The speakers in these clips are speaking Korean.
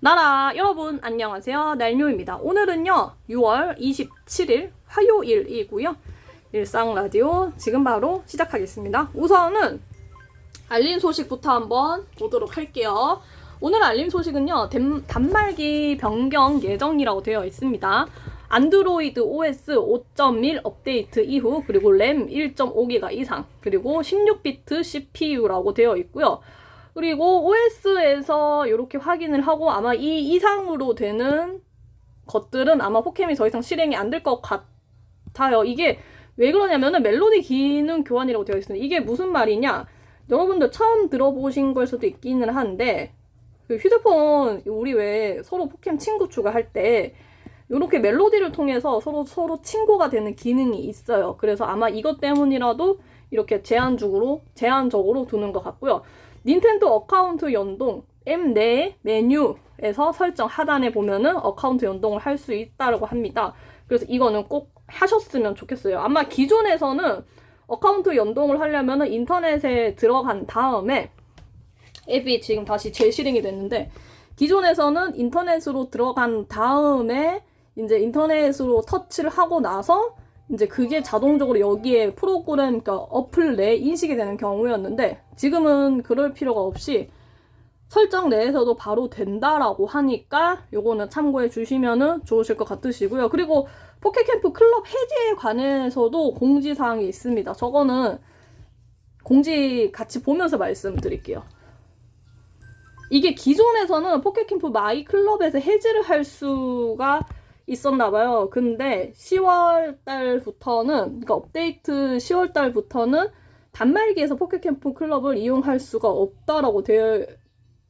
나라. 여러분 안녕하세요. 날묘입니다. 오늘은요 6월 27일 화요일이고요. 일상 라디오 지금 바로 시작하겠습니다. 우선은 알림 소식부터 한번 보도록 할게요. 오늘 알림 소식은요 단- 단말기 변경 예정이라고 되어 있습니다. 안드로이드 OS 5.1 업데이트 이후 그리고 램 1.5기가 이상 그리고 16비트 CPU라고 되어 있고요 그리고 OS에서 이렇게 확인을 하고 아마 이 이상으로 되는 것들은 아마 포켓이 더 이상 실행이 안 될 것 같아요. 이게 왜 그러냐면은 멜로디 기능 교환이라고 되어 있습니다. 이게 무슨 말이냐? 여러분들 처음 들어보신 걸 수도 있기는 한데 그 휴대폰 우리 왜 서로 포켓 친구 추가할 때 이렇게 멜로디를 통해서 서로 서로 친구가 되는 기능이 있어요. 그래서 아마 이것 때문이라도 이렇게 제한적으로 제한적으로 두는 것 같고요. 닌텐도 어카운트 연동 M 내 메뉴에서 설정 하단에 보면은 어카운트 연동을 할 수 있다고 합니다. 그래서 이거는 꼭 하셨으면 좋겠어요. 아마 기존에서는 어카운트 연동을 하려면은 인터넷에 들어간 다음에 앱이 지금 다시 재실행이 됐는데 기존에서는 인터넷으로 들어간 다음에 이제 인터넷으로 터치를 하고 나서 이제 그게 자동적으로 여기에 프로그램, 그러니까 어플 내에 인식이 되는 경우였는데 지금은 그럴 필요가 없이 설정 내에서도 바로 된다라고 하니까 요거는 참고해 주시면은 좋으실 것 같으시고요. 그리고 포켓캠프 클럽 해지에 관해서도 공지사항이 있습니다. 저거는 공지 같이 보면서 말씀드릴게요. 이게 기존에서는 포켓캠프 마이 클럽에서 해지를 할 수가 있었나 봐요. 근데 10월 달부터는 그러니까 업데이트 10월 달부터는 단말기에서 포켓 캠프 클럽을 이용할 수가 없다라고 되어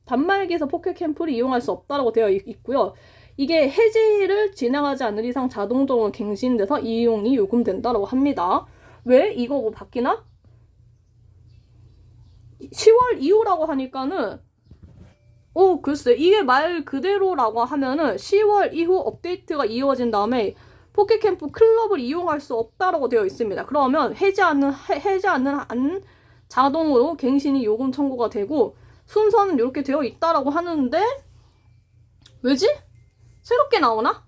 단말기에서 포켓 캠프를 이용할 수 없다라고 되어 있- 있고요. 이게 해지를 진행하지 않는 이상 자동적으로 갱신돼서 이용이 요금된다라고 합니다. 왜 이거 뭐 바뀌나? 10월 이후라고 하니까는 오, 글쎄. 이게 말 그대로라고 하면은 10월 이후 업데이트가 이루어진 다음에 포켓캠프 클럽을 이용할 수 없다라고 되어 있습니다. 그러면 해지 않는, 해, 해지 않는 안 자동으로 갱신이 요금 청구가 되고 순서는 이렇게 되어 있다라고 하는데 왜지? 새롭게 나오나?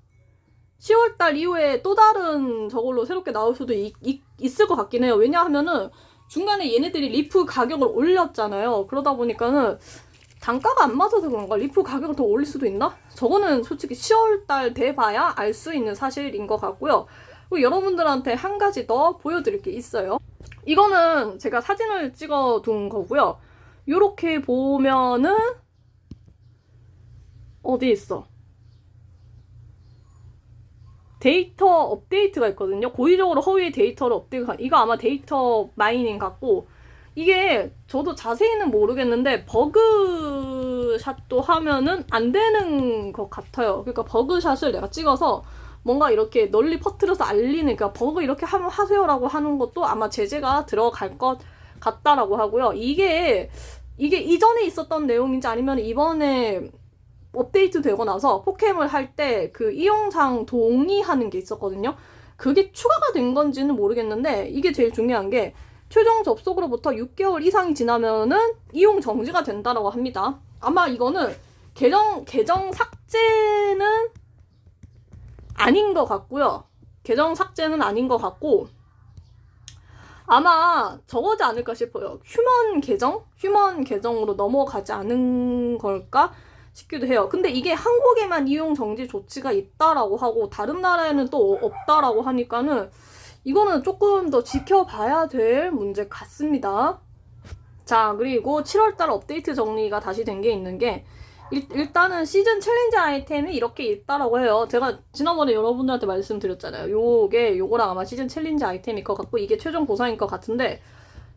10월달 이후에 또 다른 저걸로 새롭게 나올 수도 있, 있, 있을 것 같긴 해요. 왜냐하면은 중간에 얘네들이 리프 가격을 올렸잖아요. 그러다 보니까는 단가가 안 맞아서 그런가? 리프 가격을 더 올릴 수도 있나? 저거는 솔직히 10월달 돼봐야 알 수 있는 사실인 것 같고요. 그리고 여러분들한테 한 가지 더 보여드릴 게 있어요. 이거는 제가 사진을 찍어 둔 거고요. 요렇게 보면은 어디 있어? 데이터 업데이트가 있거든요. 고의적으로 허위 데이터를 업데이트, 이거 아마 데이터 마이닝 같고, 이게 저도 자세히는 모르겠는데 버그샷도 하면은 안 되는 것 같아요. 그러니까 버그샷을 내가 찍어서 뭔가 이렇게 널리 퍼뜨려서 알리는 그러니까 버그 이렇게 하면 하세요라고 하는 것도 아마 제재가 들어갈 것 같다라고 하고요. 이게 이게 이전에 있었던 내용인지 아니면 이번에 업데이트 되고 나서 포켓을 할 때 그 이용상 동의하는 게 있었거든요. 그게 추가가 된 건지는 모르겠는데 이게 제일 중요한 게 최종 접속으로부터 6개월 이상이 지나면은 이용 정지가 된다라고 합니다. 아마 이거는 계정 계정 삭제는 아닌 것 같고요. 계정 삭제는 아닌 것 같고 아마 저거지 않을까 싶어요. 휴먼 계정? 휴먼 계정으로 넘어가지 않은 걸까 싶기도 해요. 근데 이게 한국에만 이용 정지 조치가 있다라고 하고 다른 나라에는 또 없다라고 하니까는 이거는 조금 더 지켜봐야 될 문제 같습니다. 자, 그리고 7월달 업데이트 정리가 다시 된 게 있는 게 일, 일단은 시즌 챌린지 아이템이 이렇게 있다라고 해요. 제가 지난번에 여러분들한테 말씀드렸잖아요. 요게 요거랑 아마 시즌 챌린지 아이템일 것 같고 이게 최종 보상일 것 같은데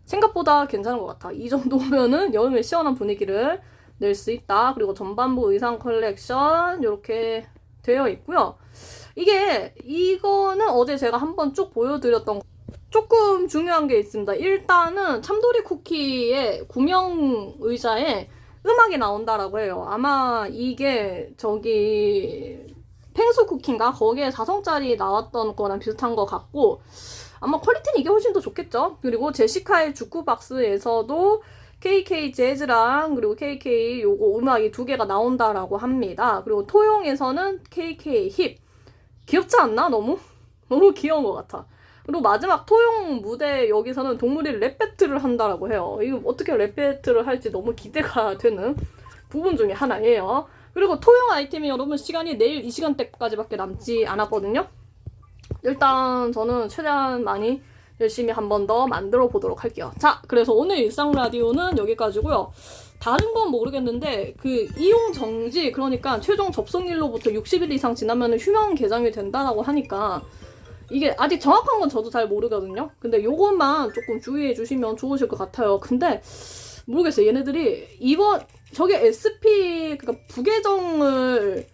생각보다 괜찮은 것 같아. 이 정도면은 여름에 시원한 분위기를 낼 수 있다. 그리고 전반부 의상 컬렉션 이렇게 되어 있고요. 이게 이거는 어제 제가 한번 쭉 보여드렸던 거- 조금 중요한 게 있습니다. 일단은 참돌이 쿠키의 구명 의자에 음악이 나온다라고 해요. 아마 이게 저기 펭수 쿠키인가 거기에 4성짜리 나왔던 거랑 비슷한 것 같고 아마 퀄리티는 이게 훨씬 더 좋겠죠. 그리고 제시카의 주쿠박스에서도 KK 재즈랑 그리고 KK 요거 음악이 두 개가 나온다라고 합니다. 그리고 토용에서는 KK 힙. 귀엽지 않나? 너무? 너무 귀여운 것 같아. 그리고 마지막 토용 무대 여기서는 동물이 랩 배틀을 한다라고 해요. 이거 어떻게 랩 배틀을 할지 너무 기대가 되는 부분 중에 하나예요. 그리고 토용 아이템이 여러분 시간이 내일 이 시간대까지밖에 남지 않았거든요. 일단 저는 최대한 많이 열심히 한 번 더 만들어 보도록 할게요. 자, 그래서 오늘 일상 라디오는 여기까지고요. 다른 건 모르겠는데 그 이용 정지 그러니까 최종 접속일로부터 60일 이상 지나면 휴면 개장이 된다라고 하니까 이게 아직 정확한 건 저도 잘 모르거든요. 근데 요것만 조금 주의해 주시면 좋으실 것 같아요. 근데 모르겠어요. 얘네들이 이번 저게 SP 그러니까 부계정을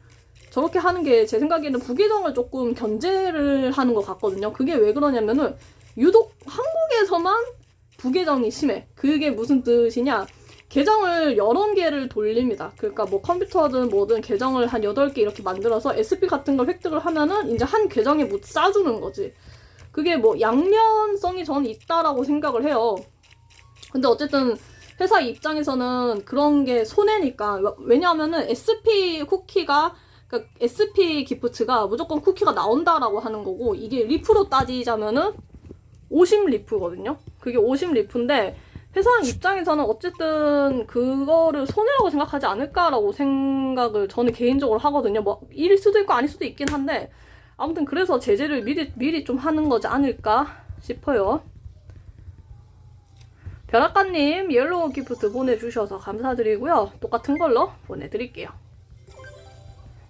저렇게 하는 게 제 생각에는 부계정을 조금 견제를 하는 것 같거든요. 그게 왜 그러냐면은 유독 한국에서만 부계정이 심해. 그게 무슨 뜻이냐? 계정을 여러 개를 돌립니다. 그러니까 뭐 컴퓨터든 뭐든 계정을 한 8개 이렇게 만들어서 SP 같은 걸 획득을 하면은 이제 한 계정에 못 싸주는 거지. 그게 뭐 양면성이 저는 있다라고 생각을 해요. 근데 어쨌든 회사 입장에서는 그런 게 손해니까. 왜냐하면은 SP 쿠키가 그러니까 SP 기프트가 무조건 쿠키가 나온다라고 하는 거고 이게 리프로 따지자면은 50 리프거든요. 그게 50 리프인데 회사 입장에서는 어쨌든 그거를 손해라고 생각하지 않을까라고 생각을 저는 개인적으로 하거든요. 뭐 일일 수도 있고 아닐 수도 있긴 한데 아무튼 그래서 제재를 미리 미리 좀 하는 거지 않을까 싶어요. 벼락가님 옐로우 기프트 보내주셔서 감사드리고요. 똑같은 걸로 보내드릴게요.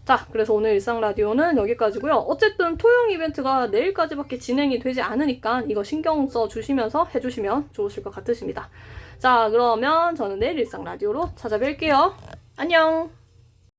자, 그래서 오늘 일상 라디오는 여기까지고요. 어쨌든 토용 이벤트가 내일까지밖에 진행이 되지 않으니까 이거 신경 써 주시면서 해 주시면 좋으실 것 같으십니다. 자, 그러면 저는 내일 일상 라디오로 찾아뵐게요. 안녕!